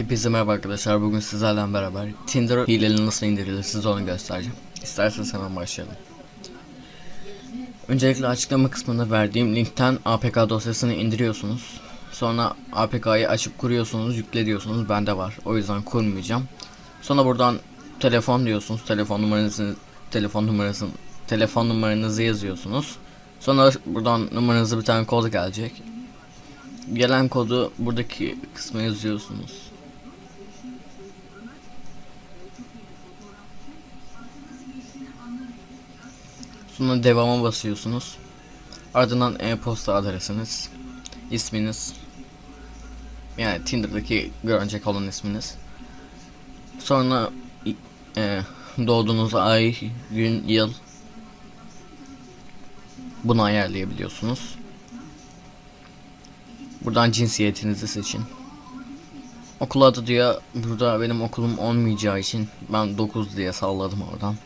Hepinize merhaba arkadaşlar. Bugün sizlerle beraber Tinder hileli nasıl indirilir size onu göstereceğim. İsterseniz hemen başlayalım. Öncelikle açıklama kısmında verdiğim linkten APK dosyasını indiriyorsunuz. Sonra APK'yı açıp kuruyorsunuz, yükle. Bende var. O yüzden kurmayacağım. Sonra buradan telefon diyorsunuz. Telefon numaranızı telefon numarasını telefon numaranızı yazıyorsunuz. Sonra buradan numaranıza bir tane kod gelecek. Gelen kodu buradaki kısma yazıyorsunuz. Sonra devama basıyorsunuz. Ardından e-posta adresiniz, isminiz, yani Tinder'daki görünecek olan isminiz. Sonra e, doğduğunuz ay, gün, yıl bunu ayarlayabiliyorsunuz. Buradan cinsiyetinizi seçin. Okul adı diyor. Burada benim okulum olmayacağı için ben 9 diye salladım oradan.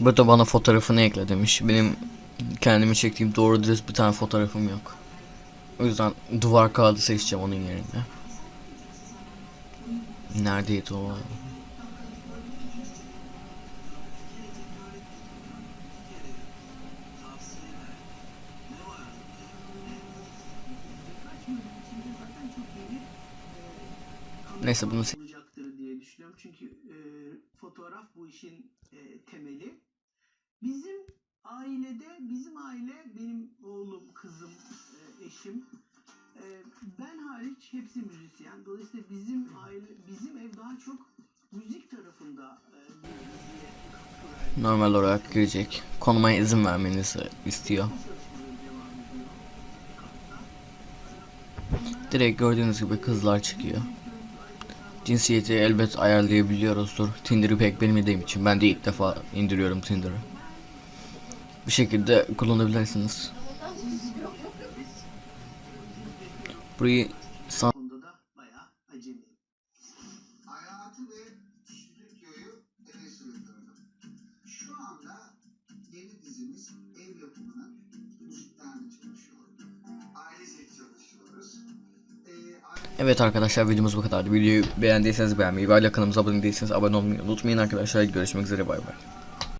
Burada bana fotoğrafını ekle demiş. Benim kendimi çektiğim doğru dürüst bir tane fotoğrafım yok. O yüzden duvar kağıdı seçeceğim onun yerine. Neredeydi o? Neyse bunu se- olacaktır diye düşünüyorum. Çünkü e, fotoğraf bu işin e, temeli. Bizim ailede, bizim aile, benim oğlum, kızım, e, eşim, e, ben hariç hepsi müzisyen. Dolayısıyla bizim aile, bizim ev daha çok müzik tarafında e, normal olarak girecek. Konuma izin vermenizi istiyor. Direkt gördüğünüz gibi kızlar çıkıyor. Cinsiyeti elbet ayarlayabiliyoruzdur. Tinder'ı pek bilmediğim için ben de ilk defa indiriyorum Tinder'ı. Bu şekilde kullanabilirsiniz. Burayı sığdırdım. Şu anda yeni dizimiz Evet arkadaşlar videomuz bu kadardı. Videoyu beğendiyseniz beğenmeyi ve kanalımıza abone değilseniz abone olmayı unutmayın arkadaşlar. Görüşmek üzere bay bay.